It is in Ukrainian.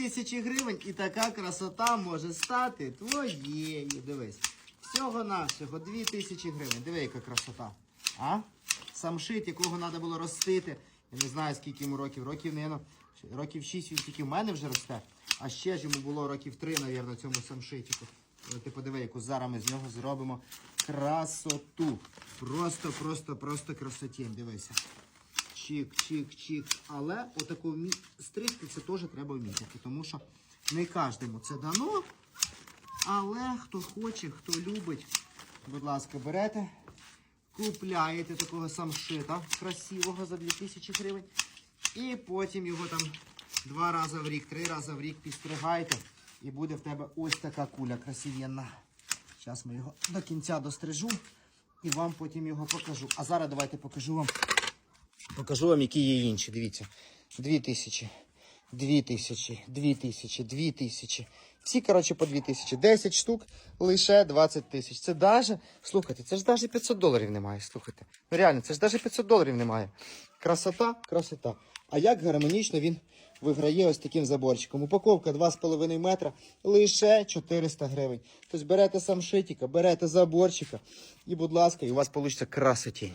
тисячі гривень і така красота може стати твоєю. Дивись. Всього навсього 2 тисячі гривень. Диви, яка красота. А? Самшит, якого треба було ростити. Я не знаю, скільки йому років. Років, наверное, років 6 він тільки в мене вже росте. А ще ж йому було років 3, мабуть, цьому самшитіку. Але Ти подиви, яку зараз ми з нього зробимо красоту. Просто, просто, просто красотень. Дивися. Чик, чик, чик. Але отаку стригти це теж треба вміти, тому що не кожному це дано. Але хто хоче, хто любить, будь ласка, берете, купляєте такого самшита красивого за 2000 гривень. І потім його там два рази в рік, три рази в рік підстригаєте. І буде в тебе ось така куля красивенна. Зараз ми його до кінця дострижу і вам потім його покажу. А зараз давайте покажу вам Покажу вам, які є інші. Дивіться. Дві тисячі, дві тисячі, дві тисячі, дві тисячі. Всі, коротше, по дві тисячі. 10 штук, лише 20 тисяч. Це даже, слухайте, це ж даже 500 доларів немає. Слухайте. Ну реально, це ж даже 500 доларів немає. Красота, красота. А як гармонічно він виграє ось таким заборчиком. Упаковка 2,5 метра, лише 400 гривень. Тобто берете сам шитіка, берете заборчика і, будь ласка, і у вас вийде красотінь.